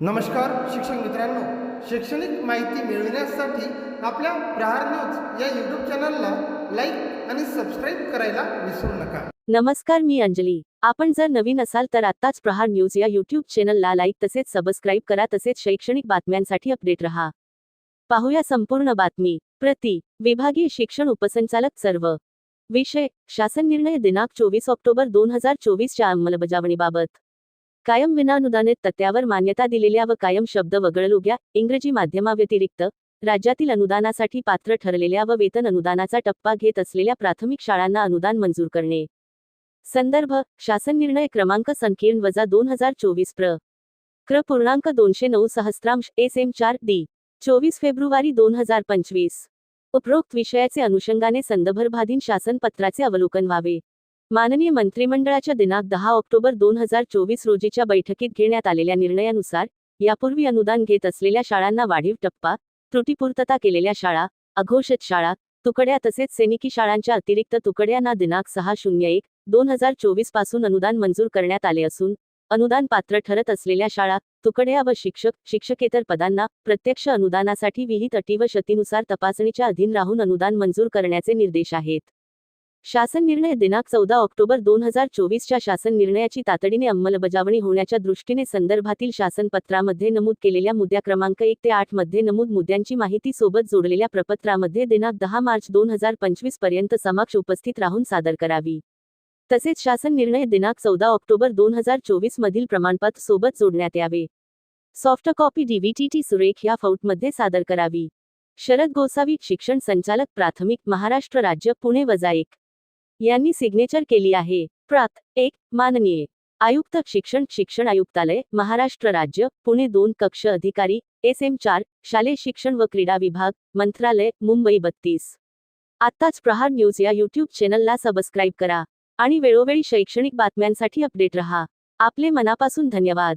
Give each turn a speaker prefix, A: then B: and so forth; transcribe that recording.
A: नमस्कार शिक्षक मित्रांनो. शैक्षणिक माहिती मिळविण्यासाठी आपल्या प्रहार न्यूज या यूट्यूब चॅनलला लाईक आणि सबस्क्राईब करायला विसरू नका.
B: नमस्कार मी अंजली. आपण जर नवीन असाल तर आत्ताच प्रहार न्यूज या यूट्यूब चॅनलला लाईक तसेच सबस्क्राईब करा तसेच शैक्षणिक बातम्यांसाठी अपडेट रहा. पाहूया संपूर्ण बातमी. प्रति विभागीय शिक्षण उपसंचालक सर्व. विषय शासन निर्णय दिनांक चोवीस ऑक्टोबर दोन हजार चोवीसच्या अंमलबजावणीबाबत. कायम विनाअनुदानित तत्त्यावर मान्यता दिलेल्या व कायम शब्द वगळलुग्या इंग्रजी माध्यमाव्यतिरिक्त राज्यातील अनुदानासाठी पात्र ठरलेल्या व वेतन अनुदानाचा टप्पा घेत असलेल्या प्राथमिक शाळांना अनुदान मंजूर करणे. संदर्भ शासन निर्णय क्रमांक संकीर्ण वजा दोन हजार चोवीस प्र. क्र पूर्णांक दोनशे नऊ सहस्त्रांश एस एम चार डी. चोवीस फेब्रुवारी दोन हजार पंचवीस. उपरोक्त विषयाचे अनुषंगाने संदर्भाधीन शासन पत्राचे अवलोकन व्हावे. माननीय मंत्रिमंडळाच्या दिनांक दहा ऑक्टोबर दोन हजार चोवीस रोजीच्या बैठकीत घेण्यात आलेल्या निर्णयानुसार यापूर्वी अनुदान घेत असलेल्या शाळांना वाढीव टप्पा त्रुटीपूर्तता केलेल्या शाळा अघोषित शाळा तुकड्या तसेच सैनिकी शाळांच्या अतिरिक्त तुकड्यांना दिनांक सहा शून्य एक दोन हजार चोवीसपासून अनुदान मंजूर करण्यात आले असून अनुदान पात्र ठरत असलेल्या शाळा तुकड्या व शिक्षक शिक्षकेतर पदांना प्रत्यक्ष अनुदानासाठी विहित अटी व शतीनुसार तपासणीच्या अधीन राहून अनुदान मंजूर करण्याचे निर्देश आहेत. शासन निर्णय दिनांक चौदा ऑक्टोबर दोन हजार चोवीसच्या शासन निर्णयाची तातडीने अंमलबजावणी होण्याच्या दृष्टीने संदर्भातील शासन पत्रामध्ये नमूद केलेल्या मुद्द्या क्रमांक एक ते आठमध्ये नमूद मुद्द्यांची माहिती सोबत जोडलेल्या प्रपत्रामध्ये दिनांक दहा मार्च दोन हजार पंचवीसपर्यंत समक्ष उपस्थित राहून सादर करावी. तसेच शासन निर्णय दिनांक चौदा ऑक्टोबर दोन हजार चोवीस मधील प्रमाणपत्र सोबत जोडण्यात यावे. सॉफ्ट कॉपी डीव्हीटीटी सुरेख या फौटमध्ये सादर करावी. शरद गोसावी शिक्षण संचालक प्राथमिक महाराष्ट्र राज्य पुणे वजा एक. यांनी सिग्नेचर केली आहे. प्रात एक माननीय. आयुक्त शिक्षण शिक्षण आयुक्तालय महाराष्ट्र राज्य पुणे दोन कक्ष अधिकारी एस एम चार शालेय शिक्षण व क्रीडा विभाग मंत्रालय मुंबई बत्तीस. आत्ताच प्रहार न्यूज या यूट्यूब चॅनलला सबस्क्राईब करा आणि वेळोवेळी शैक्षणिक बातम्यांसाठी अपडेट रहा. आपले मनापासून धन्यवाद.